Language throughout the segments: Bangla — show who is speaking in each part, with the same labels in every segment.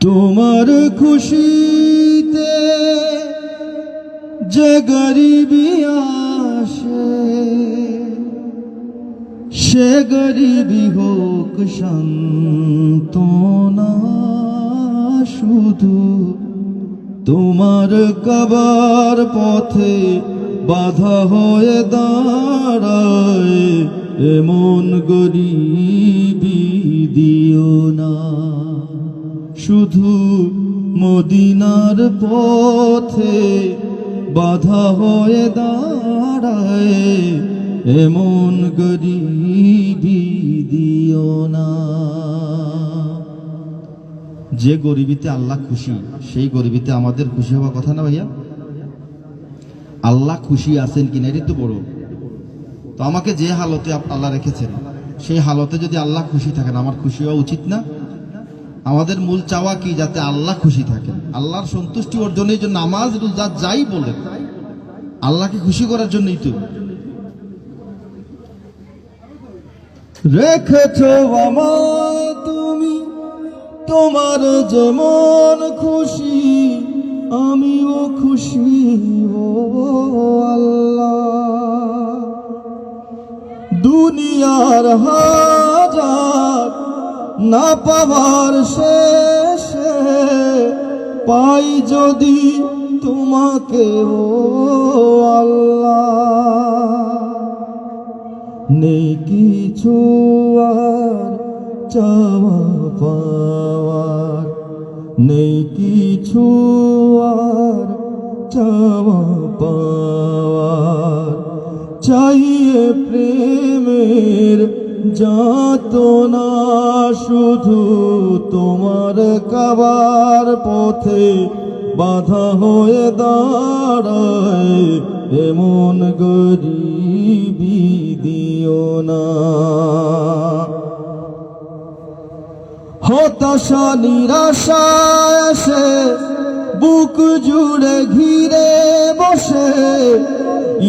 Speaker 1: তোমার খুশিতে যে গরিবি আসে, সে গরিবি হোক শান্তনা শুধু। তোমার কবার পথে বাধা হয়ে দাঁড়ায়, এমন গরিবি দিও না। শুধু মদিনার পথে বাধা হয়ে দাঁড়ায়, এমন গরিবি দিও না। যে গরিবিতে আল্লাহ খুশি, সেই গরিবিতে আমাদের খুশি হওয়া কথা না ভাইয়া? আল্লাহ খুশি আছেন কিনা, এটাই তো বড়। তো আমাকে যে হালতে আল্লাহ রেখেছেন, সেই হালতে যদি আল্লাহ খুশি থাকেন, আমার খুশি হওয়া উচিত না? আমাদের মূল চাওয়া কি? যাতে আল্লাহ খুশি থাকেন। আল্লাহর সন্তুষ্টি অর্জনের জন্য নামাজ রোজা যাই বলেন, আল্লাহকে খুশি করার জন্যই তো। রেখেছ আমায় তুমি, তোমার যেমন খুশি, আমিও খুশি, ও আল্লাহ। দুনিয়ার হাজার না পাবার শেষে পাই যদি তোমাকে, ও আল্লাহ। নেই কিছু আর চাওয়া পাওয়ার। নেই কিছু আর চাওয়া পাওয়ার। চাইয়ে প্রেমের যাত না শুধু তোমার কাবার পথে বাধা হয়ে দাঁড়ায়, এমন গরিবি দিও না। হতাশা, নিরাশা এসে বুক জুড়ে ঘিরে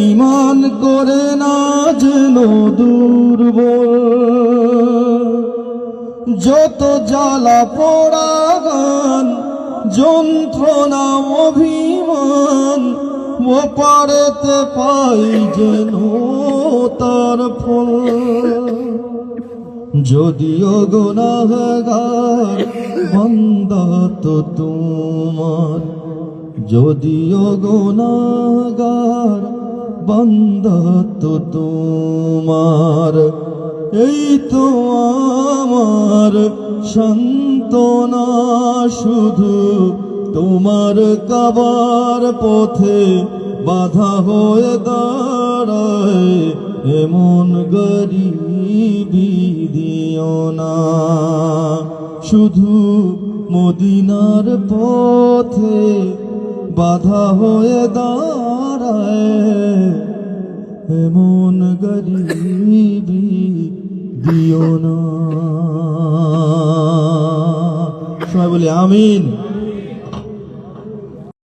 Speaker 1: ইমান করে না যেন দুর্বল। যত জ্বালা পোড়া গান যন্ত্রণা, অভিমান ও পারেতে পাই যেন তার ফল। যদিও গুনাহগার বান্দা তো তোমার যদিও গুনাহগার বান্দা তো তোমার, এই তো আমার সান্ত্বনা শুধু তোমার কাবার পথে বাধা হয়ে দাঁড়ায়, এমন গরিবি দিও না। শুধু মদিনার পথে বাধা হয়ে দাঁড়ায় এমন গরিবি দিও না। সবাই বলি আমিন।